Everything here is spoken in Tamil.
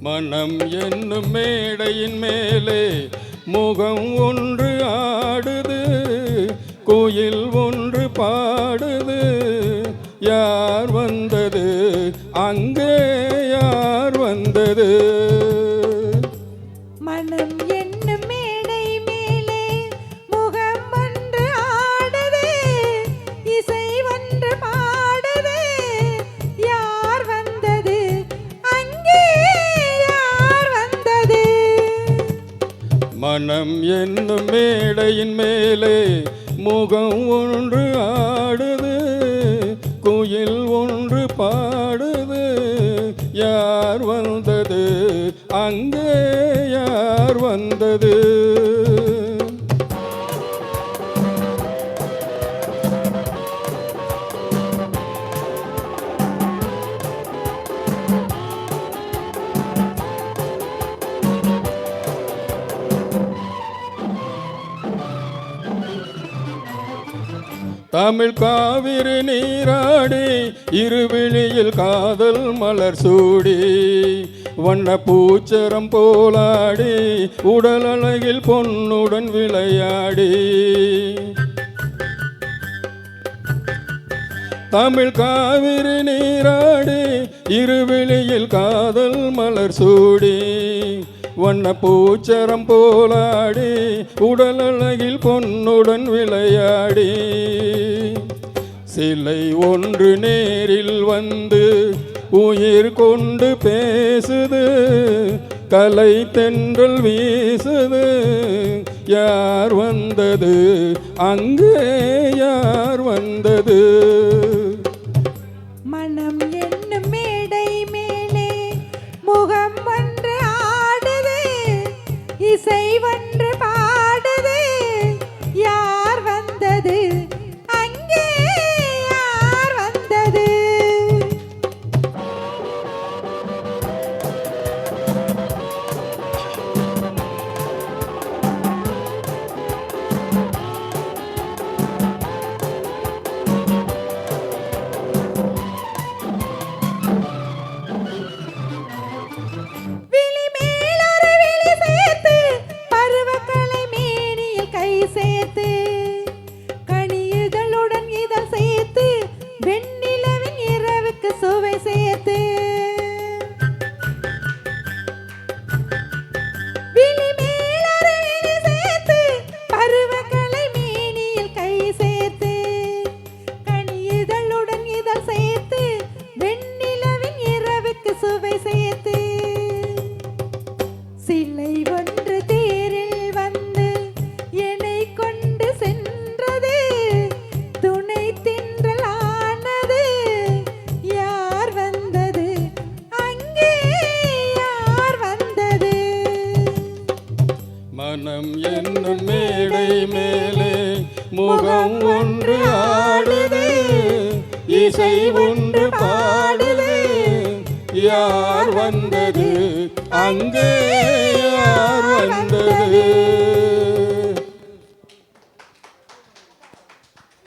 மனம் என்னும் மேடையின் மேலே முகம் ஒன்று ஆடுது கோயில் ஒன்று பாடுது. யார் வந்தது? அங்கே யார் வந்தது? மனம் என்னும் மேடையின் மேலே முகம் ஒன்று ஆடுது குயில் ஒன்று பாடுது. யார் வந்தது? அங்கே யார் வந்தது? தமிழ் காவிரி நீராடி இருவிழியில் காதல் மலர் சூடி வண்ண பூச்சரம் போலாடி உடல் அழகில் பொன்னுடன் விளையாடி. தமிழ் காவிரி நீராடி இருவிழியில் காதல் மலர் சூடி வண்ண பூச்சரம் போலாடி உடலழகில் பொன்னுடன் விளையாடி. சிலை ஒன்று நேரில் வந்து உயிர் கொண்டு பேசுது கலை தென்றல் வீசுது. யார் வந்தது? அங்கே யார் வந்தது? இசை வெண்ணிலவின் இரவுக்கு சுவை சேர்த்து. சிலை ஒன்று வானம் என்னும் மேடை மேலே முகம் ஒன்று ஆடுது இசை ஒன்று பாடுது. யார் வந்தது? அங்கே யார் வந்தது?